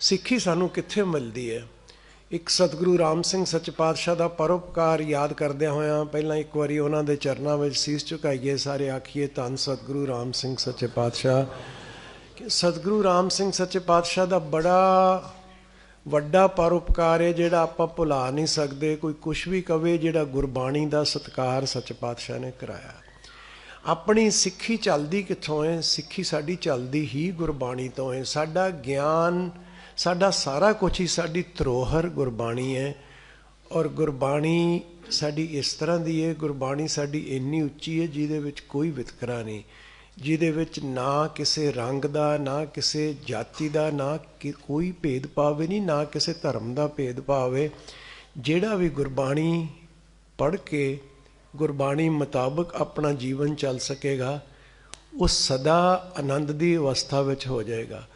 ਸਿੱਖੀ ਸਾਨੂੰ ਕਿੱਥੇ ਮਿਲਦੀ ਹੈ? ਇੱਕ ਸਤਿਗੁਰੂ ਰਾਮ ਸਿੰਘ ਸੱਚ ਪਾਤਸ਼ਾਹ ਦਾ ਪਰਉਪਕਾਰ ਯਾਦ ਕਰਦਿਆਂ ਹੋਇਆਂ ਪਹਿਲਾਂ ਇੱਕ ਵਾਰੀ ਉਹਨਾਂ ਦੇ ਚਰਨਾਂ ਵਿੱਚ ਸੀਸ ਝੁਕਾਈਏ, ਸਾਰੇ ਆਖੀਏ, ਧੰਨ ਸਤਿਗੁਰੂ ਰਾਮ ਸਿੰਘ ਸੱਚੇ ਪਾਤਸ਼ਾਹ। ਕਿ ਸਤਿਗੁਰੂ ਰਾਮ ਸਿੰਘ ਸੱਚੇ ਪਾਤਸ਼ਾਹ ਦਾ ਬੜਾ ਵੱਡਾ ਪਰਉਪਕਾਰ ਹੈ, ਜਿਹੜਾ ਆਪਾਂ ਭੁਲਾ ਨਹੀਂ ਸਕਦੇ। ਕੋਈ ਕੁਝ ਵੀ ਕਵੇ, ਜਿਹੜਾ ਗੁਰਬਾਣੀ ਦਾ ਸਤਕਾਰ ਸੱਚ ਪਾਤਸ਼ਾਹ ਨੇ ਕਰਾਇਆ। ਆਪਣੀ ਸਿੱਖੀ ਚੱਲਦੀ ਕਿੱਥੋਂ ਹੈ? ਸਿੱਖੀ ਸਾਡੀ ਚੱਲਦੀ ਹੀ ਗੁਰਬਾਣੀ ਤੋਂ ਹੈ। ਸਾਡਾ ਗਿਆਨ ਸਾਡਾ ਸਾਰਾ ਕੁਝ ਹੀ ਸਾਡੀ ਧਰੋਹਰ ਗੁਰਬਾਣੀ ਹੈ ਔਰ ਗੁਰਬਾਣੀ ਸਾਡੀ ਇਸ ਤਰ੍ਹਾਂ ਦੀ ਹੈ, ਗੁਰਬਾਣੀ ਸਾਡੀ ਇੰਨੀ ਉੱਚੀ ਹੈ ਜਿਹਦੇ ਵਿੱਚ ਕੋਈ ਵਿਤਕਰਾ ਨਹੀਂ, ਜਿਹਦੇ ਵਿੱਚ ਨਾ ਕਿਸੇ ਰੰਗ ਦਾ, ਨਾ ਕਿਸੇ ਜਾਤੀ ਦਾ, ਨਾ ਕਿ ਕੋਈ ਭੇਦਭਾਵ ਨਹੀਂ, ਨਾ ਕਿਸੇ ਧਰਮ ਦਾ ਭੇਦਭਾਵ ਹੈ। ਜਿਹੜਾ ਵੀ ਗੁਰਬਾਣੀ ਪੜ੍ਹ ਕੇ ਗੁਰਬਾਣੀ ਮੁਤਾਬਕ ਆਪਣਾ ਜੀਵਨ ਚੱਲ ਸਕੇਗਾ, ਉਹ ਸਦਾ ਆਨੰਦ ਦੀ ਅਵਸਥਾ ਵਿੱਚ ਹੋ ਜਾਏਗਾ।